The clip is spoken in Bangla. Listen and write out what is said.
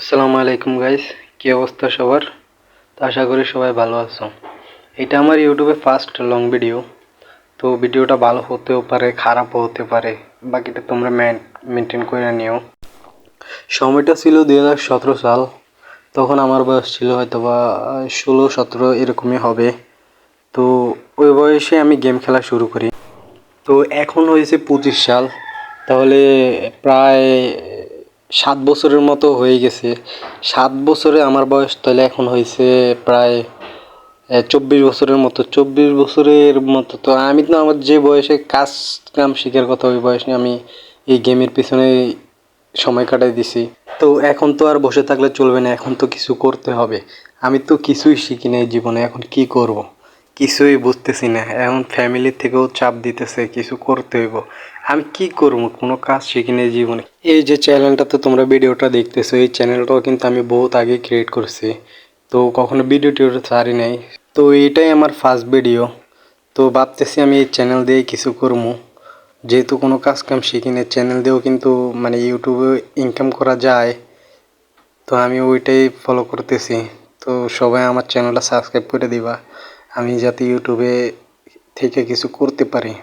আসসালামু আলাইকুম গাইস কি অবস্থা সবার? তো আশা করি সবাই ভালো আছো। এটা আমার ইউটিউবে ফার্স্ট লং ভিডিও তো ভিডিওটা ভালো হতেও পারে, খারাপও হতে পারে, বাকিটা তোমরা মেনটেন করে নিও। সময়টা ছিল দুই হাজার সতেরো সাল। তখন আমার বয়স ছিল হয়তো বা ষোলো, সতেরো, এরকমই হবে। তো ওই বয়সে আমি গেম খেলা শুরু করি। তো এখন হয়েছে পঁচিশ সাল। তাহলে প্রায় সাত বছরের মতো হয়ে গেছে। সাত বছরে আমার বয়স তাহলে এখন হয়েছে প্রায় চব্বিশ বছরের মতো। চব্বিশ বছরের মতো তো আমি তো আমার যে বয়সে কাজ কাম শিখার কথা ওই বয়সে আমি এই গেমের পিছনে সময় কাটাই দিছি। তো এখন তো আর বসে থাকলে চলবে না, এখন তো কিছু করতে হবে। আমি তো কিছুই শিখি নাই জীবনে, এখন কি করব। কিছুই বুঝতেছি না। এখন ফ্যামিলির থেকেও চাপ দিতেছে, কিছু করতে হইব। আমি কি করব? কোনো কাজ শিখি নাই জীবনে। এই যে চ্যানেলটাতে তোমরা ভিডিওটা দেখতেছো, এই চ্যানেলটাও কিন্তু আমি বহুত আগে ক্রিয়েট করছি। তো কখনো ভিডিও টিডিও ছাড়ি নাই। তো এটাই আমার ফার্স্ট ভিডিও তো ভাবতেছি আমি এই চ্যানেল দিয়ে কিছু করব। যেহেতু কোনো কাজ কাম শিখি না চ্যানেল দিয়েও কিন্তু মানে ইউটিউবে ইনকাম করা যায়। তো আমি ওইটাই ফলো করতেছি। তো সবাই আমার চ্যানেলটা সাবস্ক্রাইব করে দিবা। আমি যাতে ইউটিউবে থেকে কিছু করতে পারি।